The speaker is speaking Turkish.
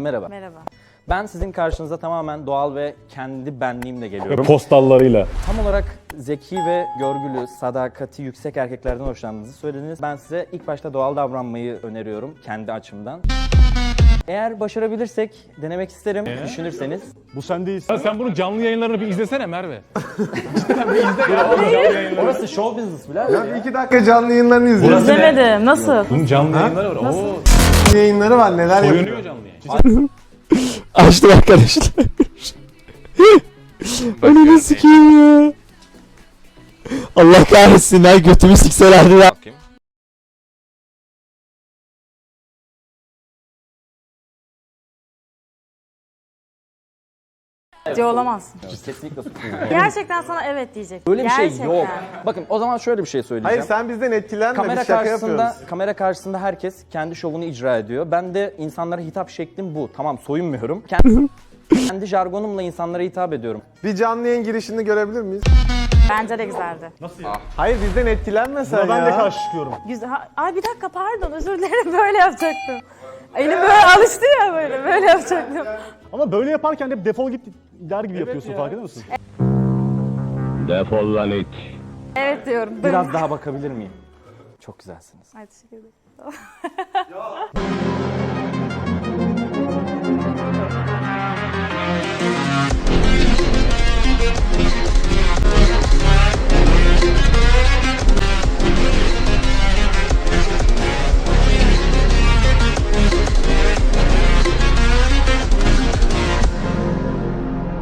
Merhaba. Merhaba. Ben sizin karşınıza tamamen doğal ve kendi benliğimle geliyorum. Postallarıyla. Tam olarak zeki ve görgülü, sadakati yüksek erkeklerden hoşlandığınızı söylediniz. Ben size ilk başta doğal davranmayı öneriyorum kendi açımdan. Eğer başarabilirsek denemek isterim. Düşünürseniz. Bu sen değilsin. Ya sen bunun canlı yayınlarını bir izlesene Merve. Cidden bir izle ya. Canlı yayınlarını. Orası show business birader Ya bir iki dakika canlı yayınlarını izliyoruz. İzlemedim. Nasıl? Bunun canlı yayınları var. Oo, Canlı yayınları var neler yapıyor. oynuyor canlı yayın. Açtım arkadaşlar. Önünü sikeyim ya. Allah kahretsin lan götümü sikselerdi lan. Bakayım. Ciddi olamazsın. Kesinlikle Gerçekten sana evet diyecek. Öyle bir şey Gerçekten. yok. Bakın o zaman şöyle bir şey söyleyeceğim. Hayır sen bizden etkilenme kamera biz şaka karşısında yapıyoruz. kamera karşısında herkes kendi şovunu icra ediyor. Ben de insanlara hitap şeklim bu. Tamam soyunmuyorum. Kendi, kendi jargonumla insanlara hitap ediyorum. Bir canlı yayın girişini görebilir miyiz? Bence de güzeldi. Hayır bizden etkilenme sen Ben ya. de karşı çıkıyorum. Güzel. Ha- Ay bir dakika pardon özür dilerim böyle yapacaktım. Elim böyle alıştı ya böyle böyle yapacaktım. Ama böyle yaparken hep defol git der gibi yapıyorsun farkında mısın? Defol lan it. Evet diyorum. Biraz daha bakabilir miyim? Çok güzelsiniz. Ay teşekkür ederim.